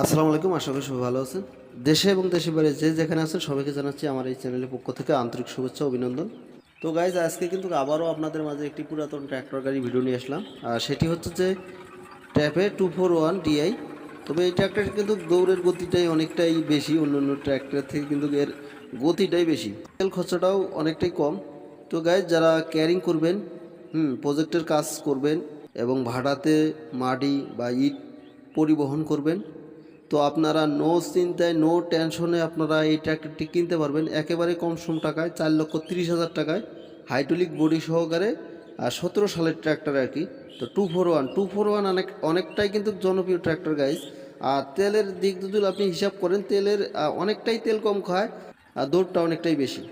আসসালামু আলাইকুম, আশা করি সবাই ভালো আছেন। দেশে এবং দেশের বাইরে যে যেখানে আছেন, সবাইকে জানাচ্ছি আমার এই চ্যানেলের পক্ষ থেকে আন্তরিক শুভেচ্ছা, অভিনন্দন। তো গাইজ আজকে কিন্তু আবারও আপনাদের মাঝে একটি পুরাতন ট্র্যাক্টর গাড়ি ভিডিও নিয়ে আসলাম। আর সেটি হচ্ছে যে ট্যাপে two four one D I তবে এই ট্র্যাক্টরের কিন্তু দৌড়ের গতিটাই অনেকটাই বেশি অন্য অন্য ট্র্যাক্টরের থেকে কিন্তু এর গতিটাই বেশি। তেল খরচাটাও অনেকটাই কম। তো গাইজ যারা ক্যারিং করবেন, হুম প্রজেক্টের কাজ করবেন এবং ভাড়াতে মাটি বা ইট পরিবহন করবেন তো আপনারা নো চিন্তায় নো টেনশনে আপনারা এই ট্র্যাক্টরটি কিনতে পারবেন। একেবারে কম সম টাকায়, চার লক্ষ তিরিশ হাজার টাকায়। হাইড্রোলিক বডি সহকারে আর সতেরো সালের ট্র্যাক্টর আর কি। তো two four one two four one অনেক, অনেকটাই কিন্তু জনপ্রিয় ট্র্যাক্টর গাইজ আর তেলের দিক যদি আপনি হিসাব করেন, তেলের অনেকটাই তেল কম খায়, আর দৌড়টা অনেকটাই বেশি।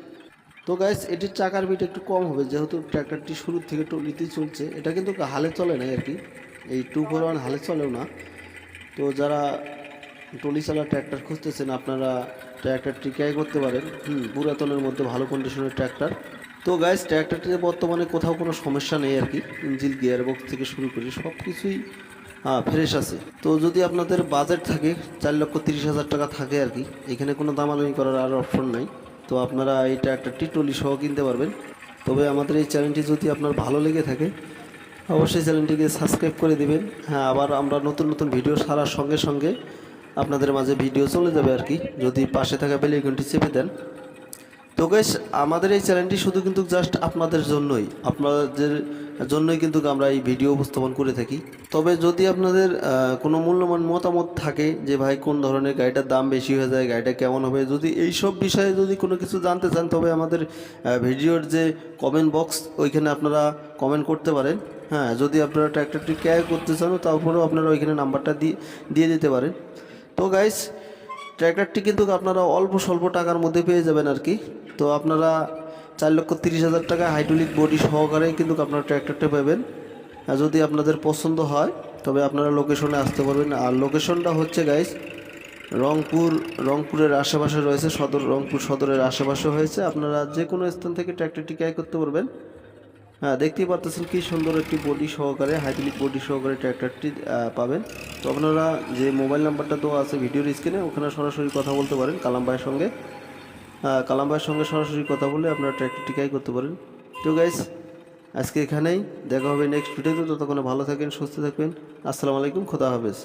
তো গাইস এটির চাকার বিট একটু কম হবে, যেহেতু ট্র্যাক্টরটি শুরু থেকে টলিতেই চলছে। এটা কিন্তু হালে চলে না আর কি। এই টু ফোর ওয়ান হালে চলেও না। তো যারা টলি চালা ট্র্যাক্টর খুঁজতেছেন, আপনারা ট্র্যাক্টরটি ক্রয় করতে পারেন। হুম, পুরাতনের মধ্যে ভালো কন্ডিশনের ট্র্যাক্টর। তো গাইস ট্র্যাক্টরটিতে বর্তমানে কোথাও কোনো সমস্যা নেই আর কি। ইঞ্জিল গিয়ার বক্স থেকে শুরু করে সব কিছুই হ্যাঁ ফ্রেশ আছে। তো যদি আপনাদের বাজেট থাকে, চার লক্ষ তিরিশ হাজার টাকা থাকে আর কি। এখানে কোনো দামাদামি করার আর অপশন নাই। তো আপনারা এই ট্র্যাক্টরটি টলি সহ কিনতে পারবেন। তবে আমাদের এই চ্যানেলটি যদি আপনার ভালো লেগে থাকে, অবশ্যই চ্যানেলটিকে সাবস্ক্রাইব করে দিবেন। হ্যাঁ আবার আমরা নতুন নতুন ভিডিও সারার সঙ্গে সঙ্গে আপনাদের মাঝে ভিডিও চলে যাবে আর কি। যদি পাশে থাকা বেল আইকনটি চেপে দেন। তো গাইস আমাদের এই চ্যানেলটি শুধু কিন্তু জাস্ট আপনাদের জন্যই। আপনাদের জন্যই কিন্তু আমরা এই ভিডিও উপস্থাপন করে থাকি। তবে যদি আপনাদের কোনো মূল্যবান মতামত থাকে যে ভাই কোন ধরনের গাড়িটার দাম বেশি হয়ে যায়, গাড়িটা কেমন হবে, যদি এই সব বিষয়ে যদি কোনো কিছু জানতে চান, তবে আমাদের ভিডিওর যে কমেন্ট বক্স ওইখানে আপনারা কমেন্ট করতে পারেন। হ্যাঁ যদি আপনারা ট্র্যাক্টরটি ক্যার করতে চান, তারপরেও আপনারা ওইখানে নাম্বারটা দিয়ে দিয়ে দিতে পারেন। তো গাইস ট্র্যাক্টরটি কিন্তু আপনারা অল্প স্বল্প টাকার মধ্যে পেয়ে যাবেন আর কি। তো আপনারা চার লক্ষ তিরিশ হাজার টাকা হাইড্রোলিক বডি সহকারে কিন্তু আপনারা ট্র্যাক্টরটা পাবেন। আর যদি আপনাদের পছন্দ হয়, তবে আপনারা লোকেশনে আসতে পারবেন। আর লোকেশনটা হচ্ছে গাইস রংপুর, রংপুরের আশেপাশে রয়েছে সদর, রংপুর সদরের আশেপাশে হয়েছে। আপনারা যে কোনো স্থান থেকে ট্র্যাক্টরটি ক্রয় করতে পারবেন। হ্যাঁ দেখতেই পাচ্ছেন কি সুন্দর একটি বডি সহকারে হাইড্রোলিক বডি সহকারে ট্র্যাক্টরটি পাবেন। তো আপনারা যে মোবাইল নাম্বারটা তো আছে ভিডিওর স্ক্রিনে ওখানে সরাসরি কথা বলতে পারেন কালাম ভাইয়ের সঙ্গে। কালাম ভাইয়ের সঙ্গে সরাসরি কথা বলে আপনারা ট্র্যাক্টরটি ক্রয় করতে পারেন। তো গাইস আজকে এখানেই দেখা হবে নেক্সট ভিডিওতে ততক্ষণে ভালো থাকেন, সুস্থ থাকবেন। আসসালামু আলাইকুম, খোদা হাফেজ।